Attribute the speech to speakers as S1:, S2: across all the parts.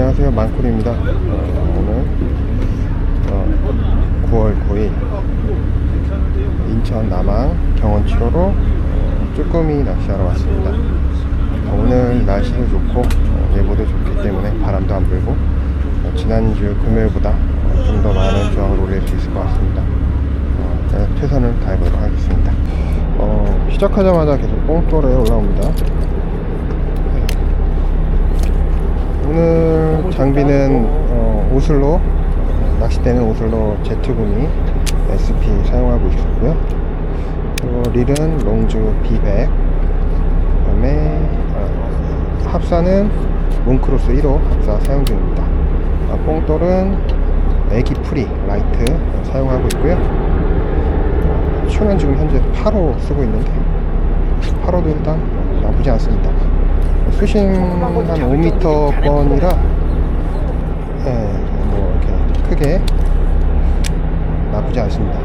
S1: 안녕하세요. 만쿨입니다. 어, 오늘 어, 9월 9일 인천 남항 경원 7호로 어, 쭈꾸미 낚시하러 왔습니다. 어, 오늘 날씨도 좋고 어, 예보도 좋기 때문에 바람도 안 불고 어, 지난주 금요일보다 좀더 많은 조항을 올릴 수 있을 것 같습니다. 어, 최선을 다해보도록 하겠습니다. 어, 시작하자마자 계속 뽕돌에 올라옵니다 오늘 장비는 어, 오슬로 낚싯대는 오슬로 제트구미 SP 사용하고 있었고요. 그리고 릴은 롱즈 B100 그다음에 어, 합사는 몽크로스 1호 합사 사용 중입니다. 아, 뽕돌은 애기 프리 라이트 사용하고 있고요. 추는 지금 현재 8호 쓰고 있는데 8호도 일단 나쁘지 않습니다. 수심 한 5m 권이라 예, 뭐 이렇게 크게 나쁘지 않습니다.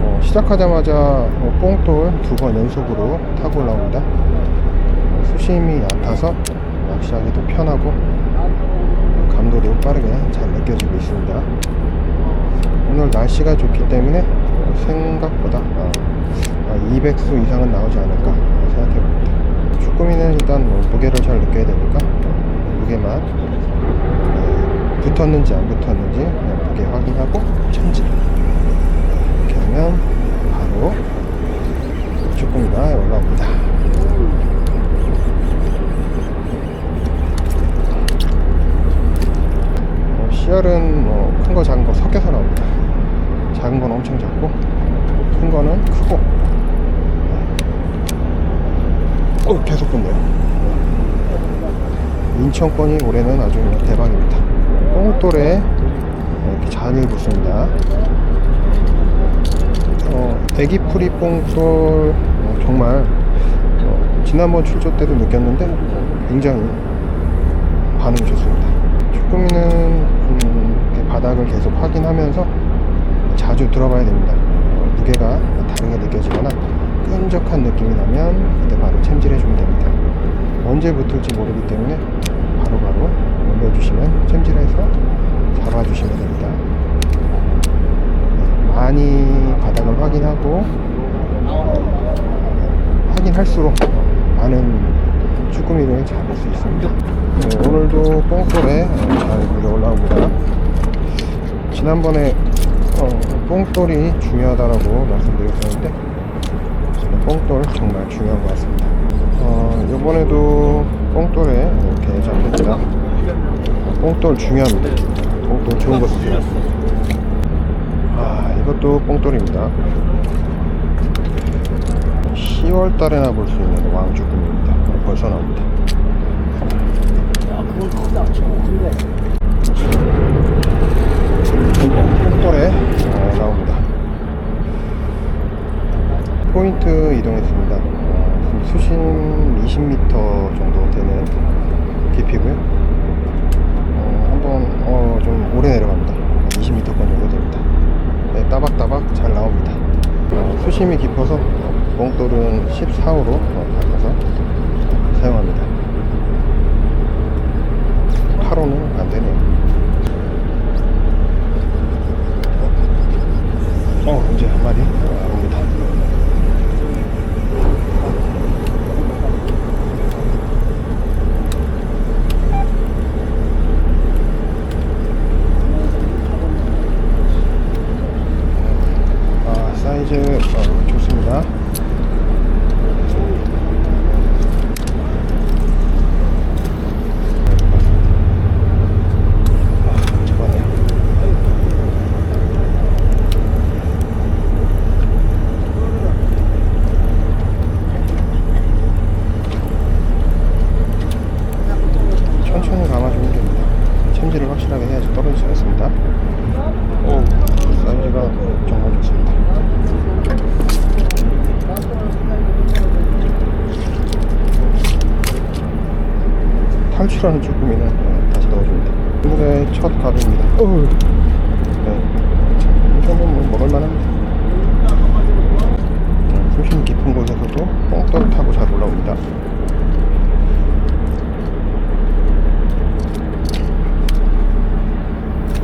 S1: 어, 시작하자마자 어, 뽕돌 두 번 연속으로 타고 올라옵니다. 어, 수심이 얕아서 낚시하기도 편하고 감도도 빠르게 잘 느껴지고 있습니다. 오늘 날씨가 좋기 때문에 어, 생각보다 어, 200수 이상은 나오지 않을까 생각해 봅니다. 쭈꾸미는 일단 뭐 무게를 잘 느껴야 되니까 무게만 네, 붙었는지 안 붙었는지 무게 확인하고 참지 이렇게 하면 바로 쭈꾸미가 올라옵니다. 어, 씨알은 뭐 큰 거 작은 거 섞여서 나옵니다. 작은 건 엄청 작고 큰 거는 크고 어, 계속 붙네요. 인천권이 올해는 아주 대박입니다. 뽕돌에 이렇게 잘 붙습니다. 어, 애기풀이 뽕돌 어, 정말 어, 지난번 출조 때도 느꼈는데 굉장히 반응이 좋습니다. 쭈꾸미는 음, 바닥을 계속 확인하면서 자주 들어봐야 됩니다. 어, 무게가 다르게 느껴지거나 끈적한 느낌이 나면 그때 바로 챔질해 주면 됩니다. 언제 붙을지 모르기 때문에 바로바로 올려주시면 챔질해서 잡아주시면 됩니다. 네, 많이 바닥을 확인하고 확인할수록 많은 쭈꾸미를 잡을 수 있습니다. 네, 오늘도 뽕돌에 잘 물려 올라옵니다. 지난번에 어, 뽕돌이 중요하다라고 말씀드렸었는데 뽕돌 정말 중요한 것 같습니다. 어, 이번에도 뽕돌에 이렇게 잡힙니다. 뽕돌 중요합니다. 뽕돌 좋은 거 쓰세요. 아, 이것도 뽕돌입니다. 10월 달에나 볼 수 있는 왕주금입니다. 벌써 나옵니다. 뽕돌에 어, 나옵니다. 포인트 이동했습니다. 어, 수심 20m 정도 되는 깊이고요. 어, 한번 어, 좀 오래 내려갑니다. 20m 건 정도 됩니다. 네, 따박따박 잘 나옵니다. 어, 수심이 깊어서 뽕돌은 14호로 어, 바꿔서 사용합니다. 8호는 안 되네요. 어, 이제 한 마리 탈출하는 조금이나 다시 넣어줍니다 오늘의 첫 가루입니다. 어우. 네. 이 정도면 뭐 먹을만합니다 수심 깊은 곳에서도 뻥떠를 타고 잘 올라옵니다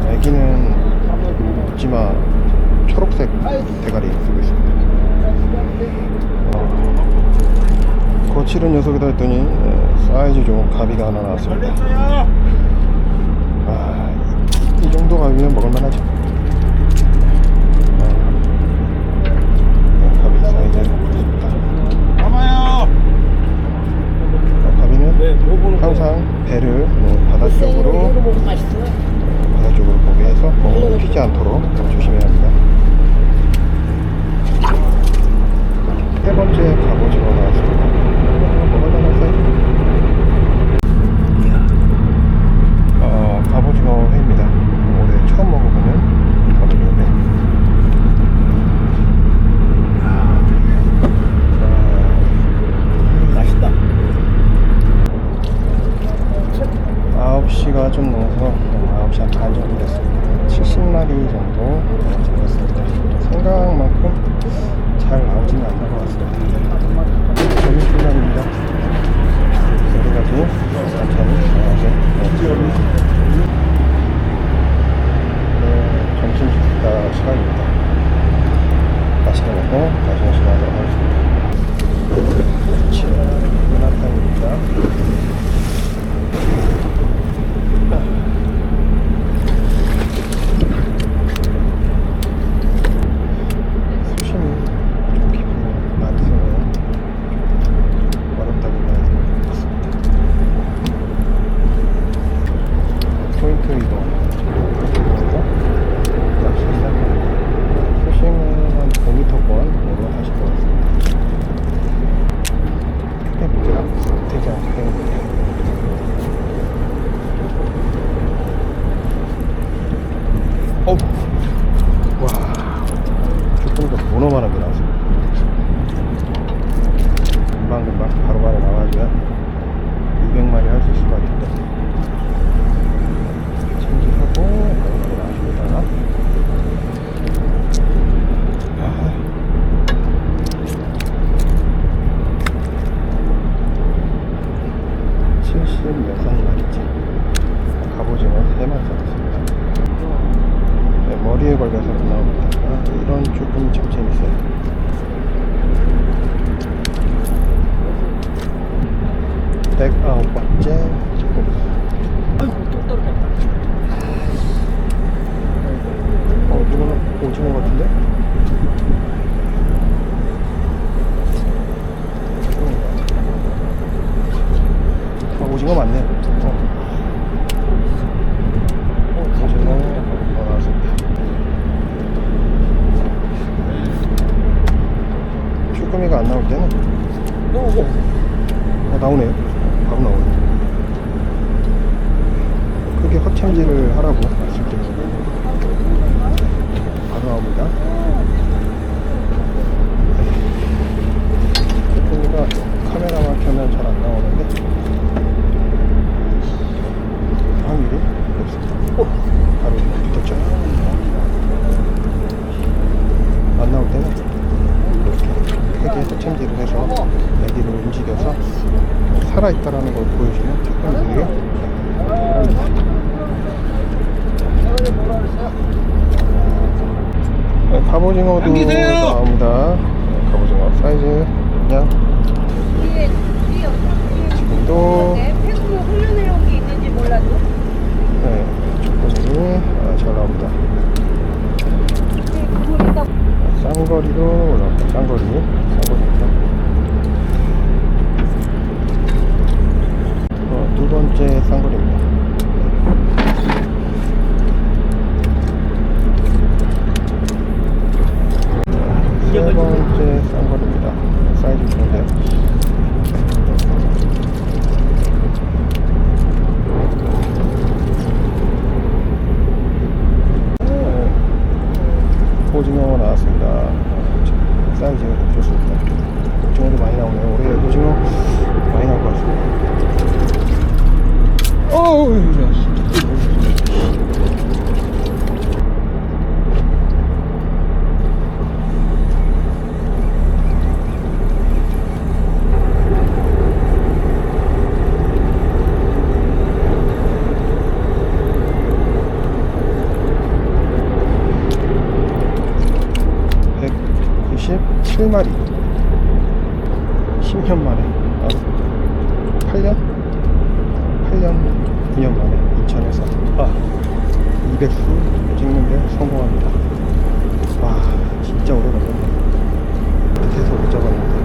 S1: 애기는 묻지마 초록색 대가리 쓰고 있습니다 어, 거칠은 녀석이다 했더니 네. 사이즈 좋은 가비가 하나 나왔습니다. 아, 이 정도 가비면 먹을만하죠. 아, 네, 가비 사이즈 좋습니다.
S2: 가봐요.
S1: 아, 가비는
S2: 네, 뭐 보는 거예요?
S1: 항상 배를 뭐 바다 쪽으로
S3: 이거 먹으면 맛있어.
S1: 바다 쪽으로 보게 해서 멍을 피지 않도록 조심해야 합니다. 세 번째 갑오징어 나왔습니다. 먹을만한 사이즈. 어, 갑오징어 회입니다. 올해 처음 먹어보는 갑오징어 회.
S2: 맛있다.
S1: 9시가 좀 넘어서 어, 9시 한 반 정도 됐습니다. 70마리 정도 잡았습니다. 생각만큼 잘 나오지는 않는 것 같습니다. 점심시간입니다. 여기까지 천천히 나와서 네, 점심 식사 시간입니다. 맛있게 먹고 마지막 시간 하도록 하겠습니다. 그렇지. 문화탕입니다. 수심이 좀 깊은 많아서 어렵다고 봐야 될 것 같습니다. 포인트 이동. 그래서 낚시 시작합니다. 수심은 한 5m권으로 하실 것 같습니다. 크게 문제가 되 109번째
S3: 어,
S1: 누가 오징어 같은데? 아, 오징어 맞네. 어. 어 쭈꾸미가 안 나올 때는 어, 나오네요 바로 나오네. 크게 확챔질을 하라고 했을 때 바로 나옵니다. 쭈꾸미가 카메라만 켜면 잘 안 나오는데 확률이 높습니다. 오! 바로 붙었죠. 안 나올 때는 이렇게 크게 확챔질을 해서 애기를 움직여서 살아있다라는 걸 보여주면 쭈꾸미들이 합니다. 네, 갑오징어도! 나옵니다. 네, 갑오징어 사이즈 그냥 지금도
S3: 흘러내려온 게 있는지 몰라도
S1: 네, 아, 잘 나옵니다.
S3: 그물 있다.
S1: 쌍거리로 올라옵니다. 쌍거리, 쌍거리입니다. 어, 두 번째 쌍거리입니다. 세 번째 쌍거리입니다. 사이즈 좋은데요. 네, 오징어 나왔습니다. 사이즈가 좀 좋습니다. 오징어도 많이 나오네요. 올해 오징어 많이 나올 것 같습니다. 어우, 마리 10년 만에 나왔습니다. 8년 9년 만에 인천에서 아 200수 찍는데 성공합니다. 와 진짜 오래 걸렸네 밑에서 못 잡았는데